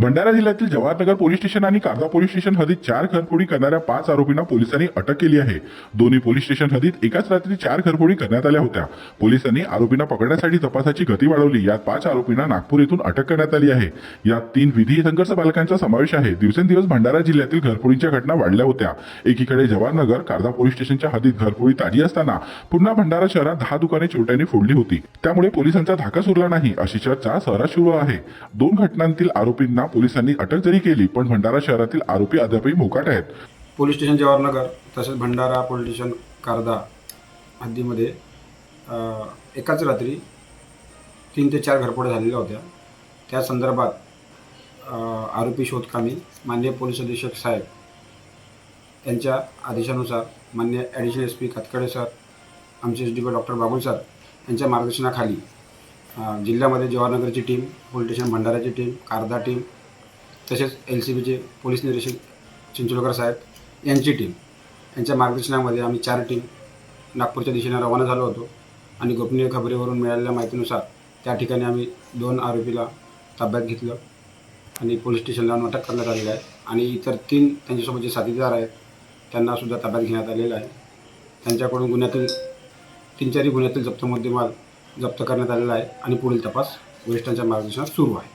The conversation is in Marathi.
भंडारा जिल्ह्यातील जवाहरनगर पोलीस स्टेशन आणि कागदा पोलीस स्टेशन हदीत चार घरफोडी करणाऱ्या पाच आरोपींना पोलिसांनी अटक केली आहे. दोन्ही पोलीस स्टेशन हदीत एकाच रात्री चार घरफोडी करण्यात आल्या होत्या. पोलिसांनी आरोपींना पकडण्यासाठी तपासाची गती वाढवली. यात पाच आरोपींना नागपूर येथून अटक करण्यात आली आहे. यात तीन विधी संघर्ष बालकांचा समावेश आहे. दिवसेंदिवस भंडारा जिल्ह्यातील घरफोडीच्या घटना वाढल्या होत्या. एकीकडे जवाहरनगर कारदा पोलीस स्टेशनच्या हदीत घरफोडी ताजी असताना पुन्हा भंडारा शहरात दहा दुकाने चोरट्यांनी फोडली होती. त्यामुळे पोलिसांचा धाका सुरला नाही. अशी चर्चा शहरात सुरू आहे. दोन घटनांतील आरोपींना पोलिसांनी अटक जरी केली पण भंडारा शहरातील आरोपी अद्यापही मोकाट आहेत. पोलीस स्टेशन जवाहरनगर तसेच भंडारा पोलीस स्टेशन कारदा हद्दीमध्ये एकाच रात्री तीन ते चार घरफोड्या झालेल्या होत्या. त्या संदर्भात आरोपी शोधकामी माननीय पोलीस अधीक्षक साहेब त्यांच्या आदेशानुसार मान्य additional S P Katkade sir आमचे S D P doctor Babul sir यांच्या मार्गदर्शनाखाली जिल्ह्यामध्ये जवाहरनगरची टीम पोलीस स्टेशन भंडाराची टीम कारदा टीम तसेच एल सी बीचे पोलीस निरीक्षक चिंचोलकर साहेब यांची टीम यांच्या मार्गदर्शनामध्ये आम्ही चार टीम नागपूरच्या दिशेने रवाना झालो होतो आणि गोपनीय खबरीवरून मिळालेल्या माहितीनुसार त्या ठिकाणी आम्ही दोन आरोपीला ताब्यात घेतलं आणि पोलीस स्टेशनला अटक करण्यात आलेलं आहे आणि इतर तीन त्यांच्यासोबत जे साथीदार आहेत त्यांनासुद्धा ताब्यात घेण्यात आलेलं आहे. त्यांच्याकडून गुन्ह्यातील तीन चारही गुन्ह्यातील जप्त मुद्देमाल जप्त करण्यात आलेला आहे आणि पुढील तपास वरिष्ठांच्या मार्गदर्शनात सुरू आहे.